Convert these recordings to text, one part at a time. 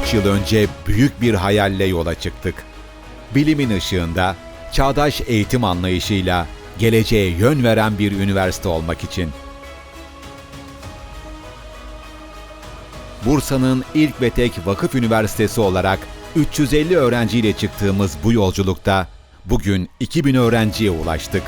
13 yıl önce büyük bir hayalle yola çıktık. Bilimin ışığında, çağdaş eğitim anlayışıyla geleceğe yön veren bir üniversite olmak için. Bursa'nın ilk ve tek vakıf üniversitesi olarak 350 öğrenciyle çıktığımız bu yolculukta bugün 2000 öğrenciye ulaştık.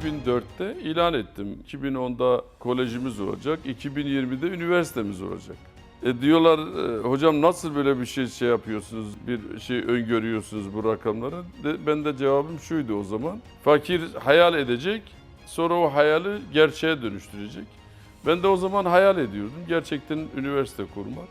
2004'te ilan ettim. 2010'da kolejimiz olacak, 2020'de üniversitemiz olacak. E diyorlar e, hocam nasıl böyle bir şey şey yapıyorsunuz, bir şey öngörüyorsunuz bu rakamları? De, ben de cevabım şuydu o zaman. Fakir hayal edecek, sonra o hayali gerçeğe dönüştürecek. Ben de o zaman hayal ediyordum gerçekten üniversite kurmak.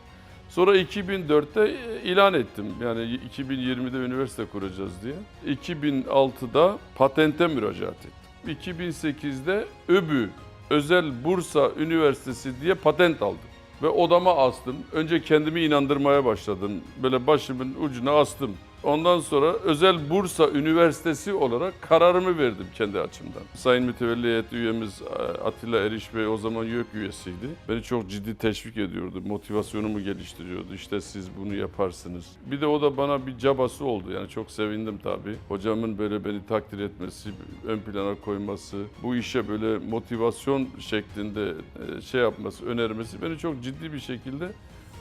Sonra 2004'te ilan ettim. Yani 2020'de üniversite kuracağız diye. 2006'da patente müracaat ettim. 2008'de ÖBÜ Özel Bursa Üniversitesi diye patent aldım. Ve odama astım. Önce kendimi inandırmaya başladım. Böyle başımın ucuna astım. Ondan sonra Özel Bursa Üniversitesi olarak kararımı verdim kendi açımdan. Sayın Mütevelli Heyeti üyemiz e, Atilla Eriş Bey o zaman YÖK üyesiydi. Beni çok ciddi teşvik ediyordu. Motivasyonumu geliştiriyordu. İşte siz bunu yaparsınız. Bir de o da bana bir cabası oldu. Yani çok sevindim tabii. Hocamın böyle beni takdir etmesi, ön plana koyması, bu işe böyle motivasyon şeklinde e, şey yapması, önermesi beni çok ciddi bir şekilde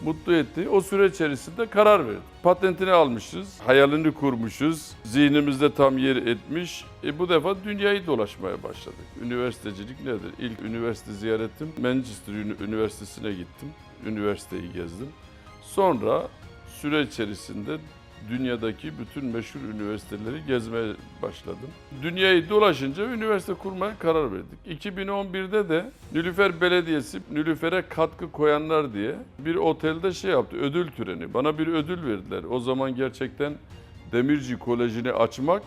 mutlu etti. O süre içerisinde karar verdik. Patentini almışız, hayalini kurmuşuz, zihnimizde tam yer etmiş. E bu defa dünyayı dolaşmaya başladık. Üniversitecilik nedir? İlk üniversite ziyaretim Manchester Üniversitesi'ne gittim. Üniversiteyi gezdim. Sonra süre içerisinde dünyadaki bütün meşhur üniversiteleri gezmeye başladım. Dünyayı dolaşınca üniversite kurmaya karar verdik. 2011'de de Nülüfer Belediyesi Nülüfer'e katkı koyanlar diye bir otelde şey yaptı, ödül töreni. Bana bir ödül verdiler. O zaman gerçekten Demirci Koleji'ni açmak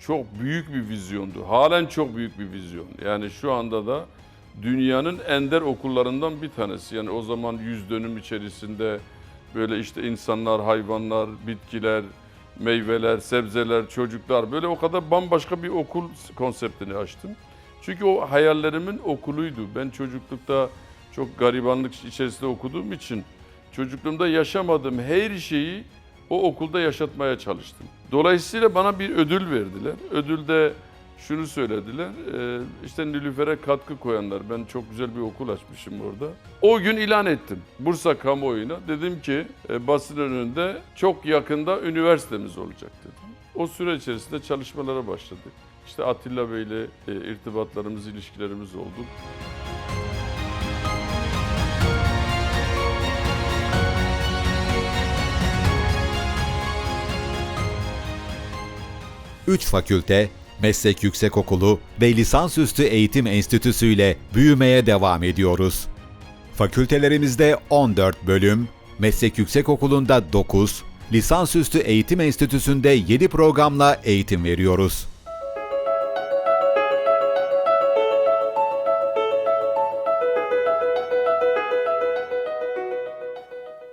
çok büyük bir vizyondu. Halen çok büyük bir vizyon. Yani şu anda da dünyanın ender okullarından bir tanesi. Yani o zaman yüz dönüm içerisinde böyle işte insanlar, hayvanlar, bitkiler, meyveler, sebzeler, çocuklar böyle o kadar bambaşka bir okul konseptini açtım. Çünkü o hayallerimin okuluydu. Ben çocuklukta çok garibanlık içerisinde okuduğum için çocukluğumda yaşamadığım her şeyi o okulda yaşatmaya çalıştım. Dolayısıyla bana bir ödül verdiler. Ödülde şunu söylediler, e, işte Nilüfer'e katkı koyanlar, ben çok güzel bir okul açmışım orada. O gün ilan ettim Bursa kamuoyuna. Dedim ki e, basın önünde çok yakında üniversitemiz olacak dedim. O süre içerisinde çalışmalara başladık. İşte Atilla Bey'le e, irtibatlarımız, ilişkilerimiz oldu. Üç fakülte, meslek yüksekokulu ve lisansüstü eğitim enstitüsü ile büyümeye devam ediyoruz. Fakültelerimizde 14 bölüm, meslek yüksekokulunda 9, lisansüstü eğitim enstitüsünde 7 programla eğitim veriyoruz.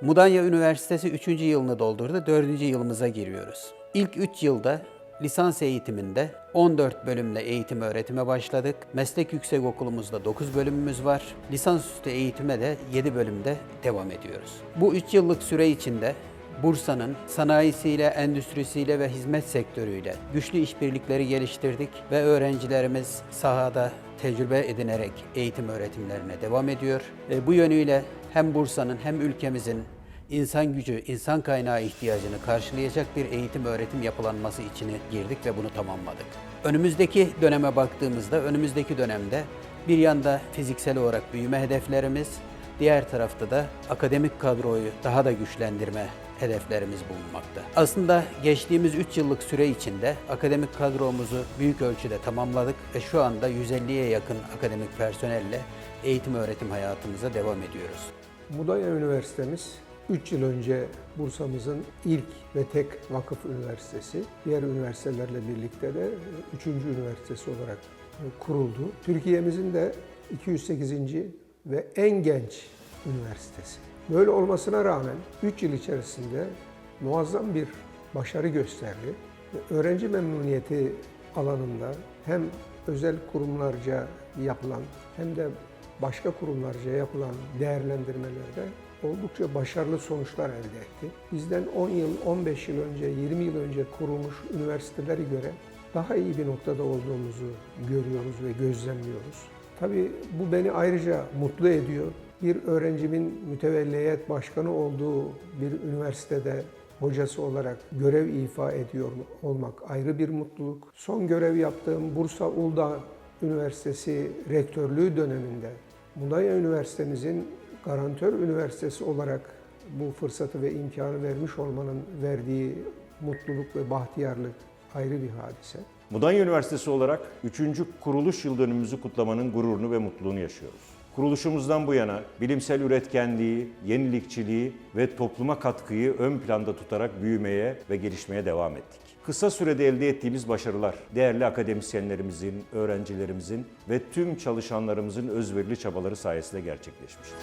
Mudanya Üniversitesi 3. yılını doldurdu. 4. yılımıza giriyoruz. İlk 3 yılda lisans eğitiminde 14 bölümle eğitim öğretime başladık. Meslek yüksekokulumuzda 9 bölümümüz var. Lisansüstü eğitime de 7 bölümde devam ediyoruz. Bu 3 yıllık süre içinde Bursa'nın sanayisiyle, endüstrisiyle ve hizmet sektörüyle güçlü işbirlikleri geliştirdik ve öğrencilerimiz sahada tecrübe edinerek eğitim öğretimlerine devam ediyor. E, Bu yönüyle hem Bursa'nın hem ülkemizin insan gücü, insan kaynağı ihtiyacını karşılayacak bir eğitim öğretim yapılanması içine girdik ve bunu tamamladık. Önümüzdeki döneme baktığımızda, önümüzdeki dönemde bir yanda fiziksel olarak büyüme hedeflerimiz, diğer tarafta da akademik kadroyu daha da güçlendirme hedeflerimiz bulunmakta. Aslında geçtiğimiz 3 yıllık süre içinde akademik kadromuzu büyük ölçüde tamamladık ve şu anda 150'ye yakın akademik personelle eğitim öğretim hayatımıza devam ediyoruz. Mudanya Üniversitemiz 3 yıl önce Bursa'mızın ilk ve tek vakıf üniversitesi. Diğer üniversitelerle birlikte de 3. üniversitesi olarak kuruldu. Türkiye'mizin de 208. ve en genç üniversitesi. Böyle olmasına rağmen 3 yıl içerisinde muazzam bir başarı gösterdi. Öğrenci memnuniyeti alanında hem özel kurumlarca yapılan hem de başka kurumlarca yapılan değerlendirmelerde oldukça başarılı sonuçlar elde etti. Bizden 10 yıl, 15 yıl önce, 20 yıl önce kurulmuş üniversiteleri göre daha iyi bir noktada olduğumuzu görüyoruz ve gözlemliyoruz. Tabii bu beni ayrıca mutlu ediyor. Bir öğrencimin mütevelliyet başkanı olduğu bir üniversitede hocası olarak görev ifa ediyor olmak ayrı bir mutluluk. Son görev yaptığım Bursa Uludağ Üniversitesi rektörlüğü döneminde Mudanya Üniversitemizin garantör üniversitesi olarak bu fırsatı ve imkanı vermiş olmanın verdiği mutluluk ve bahtiyarlık ayrı bir hadise. Mudanya Üniversitesi olarak 3. kuruluş yıl dönümümüzü kutlamanın gururunu ve mutluluğunu yaşıyoruz. Kuruluşumuzdan bu yana bilimsel üretkenliği, yenilikçiliği ve topluma katkıyı ön planda tutarak büyümeye ve gelişmeye devam ettik. Kısa sürede elde ettiğimiz başarılar, değerli akademisyenlerimizin, öğrencilerimizin ve tüm çalışanlarımızın özverili çabaları sayesinde gerçekleşmiştir.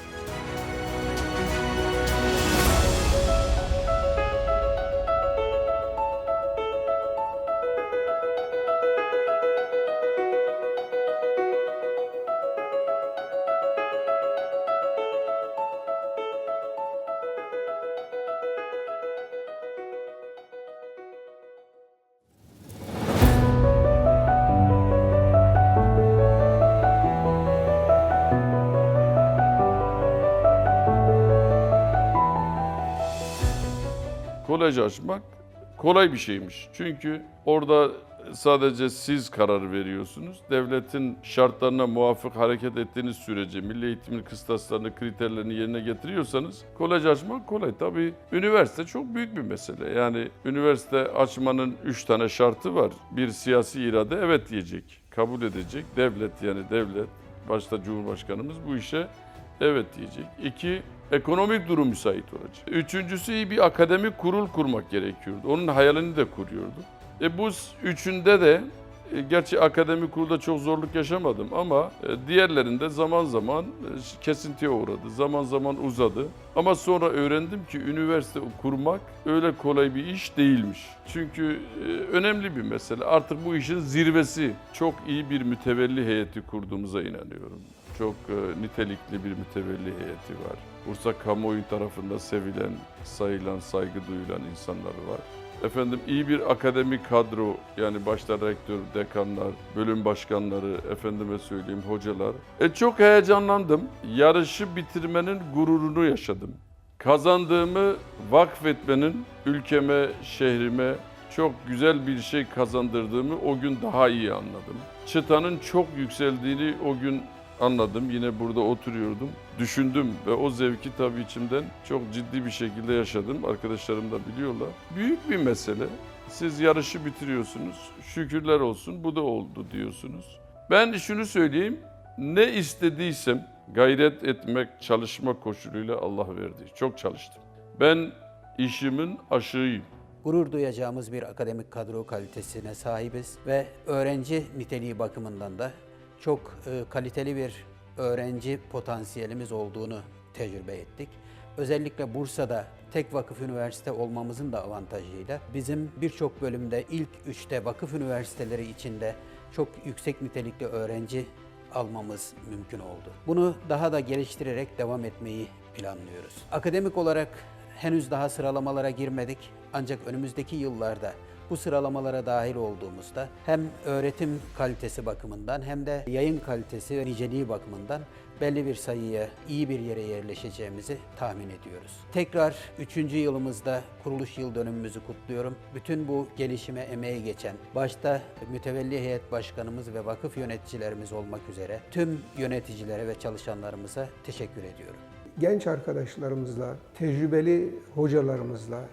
Kolej açmak kolay bir şeymiş. Çünkü orada sadece siz karar veriyorsunuz. Devletin şartlarına muvafık hareket ettiğiniz sürece milli eğitimin kıstaslarını, kriterlerini yerine getiriyorsanız kolej açmak kolay. Tabii üniversite çok büyük bir mesele. Yani üniversite açmanın üç tane şartı var. Bir siyasi irade evet diyecek, kabul edecek. Devlet yani devlet, başta Cumhurbaşkanımız bu işe evet diyecek. İki, ekonomik durum müsait olacak. Üçüncüsü iyi bir akademik kurul kurmak gerekiyordu. Onun hayalini de kuruyordu. E bu üçünde de e, gerçi akademik kurulda çok zorluk yaşamadım ama e, diğerlerinde zaman zaman e, kesintiye uğradı. Zaman zaman uzadı. Ama sonra öğrendim ki üniversite kurmak öyle kolay bir iş değilmiş. Çünkü önemli bir mesele. Artık bu işin zirvesi. Çok iyi bir mütevelli heyeti kurduğumuza inanıyorum. Çok e, nitelikli bir mütevelli heyeti var. Bursa kamuoyu tarafından sevilen, sayılan, saygı duyulan insanlar var. Efendim iyi bir akademik kadro yani başta rektör, dekanlar, bölüm başkanları, efendime söyleyeyim hocalar. E çok heyecanlandım. Yarışı bitirmenin gururunu yaşadım. Kazandığımı vakfetmenin ülkeme, şehrime çok güzel bir şey kazandırdığımı o gün daha iyi anladım. Çıtanın çok yükseldiğini o gün anladım. Yine burada oturuyordum. Düşündüm ve o zevki tabii içimden çok ciddi bir şekilde yaşadım. Arkadaşlarım da biliyorlar. Büyük bir mesele. Siz yarışı bitiriyorsunuz. Şükürler olsun bu da oldu diyorsunuz. Ben şunu söyleyeyim. Ne istediysem gayret etmek, çalışma koşuluyla Allah verdi. Çok çalıştım. Ben işimin aşığıyım. gurur duyacağımız bir akademik kadro kalitesine sahibiz ve öğrenci niteliği bakımından da çok e, kaliteli bir öğrenci potansiyelimiz olduğunu tecrübe ettik. Özellikle Bursa'da tek vakıf üniversite olmamızın da avantajıyla bizim birçok bölümde ilk üçte vakıf üniversiteleri içinde çok yüksek nitelikli öğrenci almamız mümkün oldu. Bunu daha da geliştirerek devam etmeyi planlıyoruz. Akademik olarak henüz daha sıralamalara girmedik ancak önümüzdeki yıllarda bu sıralamalara dahil olduğumuzda hem öğretim kalitesi bakımından hem de yayın kalitesi ve niceliği bakımından belli bir sayıya, iyi bir yere yerleşeceğimizi tahmin ediyoruz. Tekrar 3. yılımızda kuruluş yıl dönümümüzü kutluyorum. Bütün bu gelişime emeği geçen, başta mütevelli heyet başkanımız ve vakıf yöneticilerimiz olmak üzere tüm yöneticilere ve çalışanlarımıza teşekkür ediyorum. genç arkadaşlarımızla, tecrübeli hocalarımızla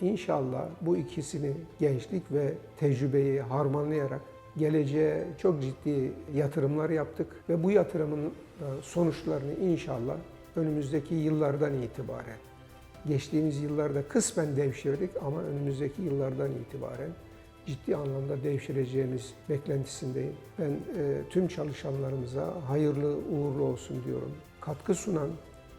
inşallah bu ikisini gençlik ve tecrübeyi harmanlayarak geleceğe çok ciddi yatırımlar yaptık ve bu yatırımın e, sonuçlarını inşallah önümüzdeki yıllardan itibaren geçtiğimiz yıllarda kısmen devşirdik ama önümüzdeki yıllardan itibaren ciddi anlamda devşireceğimiz beklentisindeyim. Ben e, tüm çalışanlarımıza hayırlı uğurlu olsun diyorum. Katkı sunan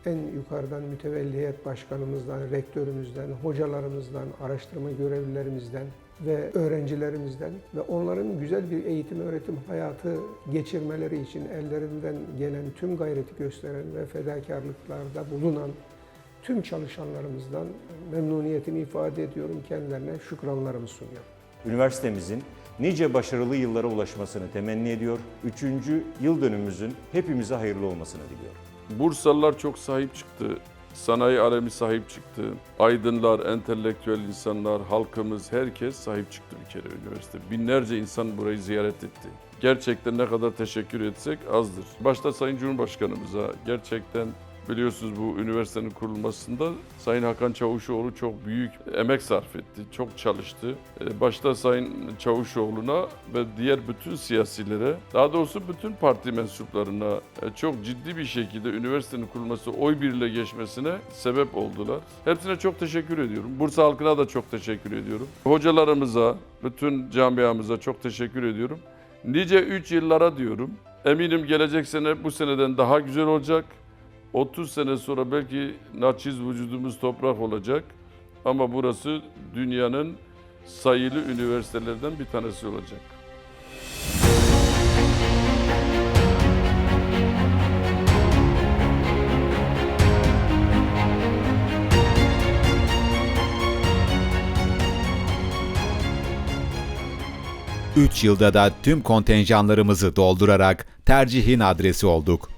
en yukarıdan mütevelliyet başkanımızdan, rektörümüzden, hocalarımızdan, araştırma görevlilerimizden ve öğrencilerimizden ve onların güzel bir eğitim öğretim hayatı geçirmeleri için ellerinden gelen tüm gayreti gösteren ve fedakarlıklarda bulunan tüm çalışanlarımızdan memnuniyetimi ifade ediyorum. Kendilerine şükranlarımı sunuyorum. Üniversitemizin nice başarılı yıllara ulaşmasını temenni ediyor. Üçüncü yıl dönümümüzün hepimize hayırlı olmasını diliyorum. Bursalılar çok sahip çıktı. Sanayi alemi sahip çıktı. Aydınlar, entelektüel insanlar, halkımız, herkes sahip çıktı bir kere üniversite. Binlerce insan burayı ziyaret etti. Gerçekten ne kadar teşekkür etsek azdır. Başta Sayın Cumhurbaşkanımıza gerçekten biliyorsunuz bu üniversitenin kurulmasında Sayın Hakan Çavuşoğlu çok büyük emek sarf etti. Çok çalıştı. Ee, Başta Sayın Çavuşoğlu'na ve diğer bütün siyasilere, daha doğrusu bütün parti mensuplarına e, çok ciddi bir şekilde üniversitenin kurulması, oy birliğiyle geçmesine sebep oldular. Hepsine çok teşekkür ediyorum. Bursa halkına da çok teşekkür ediyorum. Hocalarımıza, bütün camiamıza çok teşekkür ediyorum. Nice 3 yıllara diyorum. Eminim gelecek sene bu seneden daha güzel olacak. 30 sene sonra belki naçiz vücudumuz toprak olacak. Ama burası dünyanın sayılı üniversitelerden bir tanesi olacak. Üç yılda da tüm kontenjanlarımızı doldurarak tercihin adresi olduk.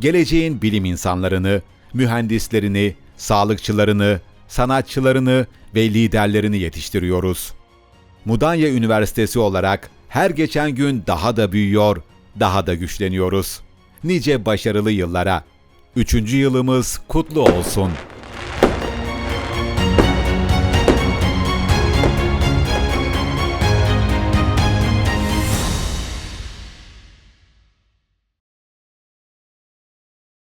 Geleceğin bilim insanlarını, mühendislerini, sağlıkçılarını, sanatçılarını ve liderlerini yetiştiriyoruz. Mudanya Üniversitesi olarak her geçen gün daha da büyüyor, daha da güçleniyoruz. Nice başarılı yıllara. Üçüncü yılımız kutlu olsun.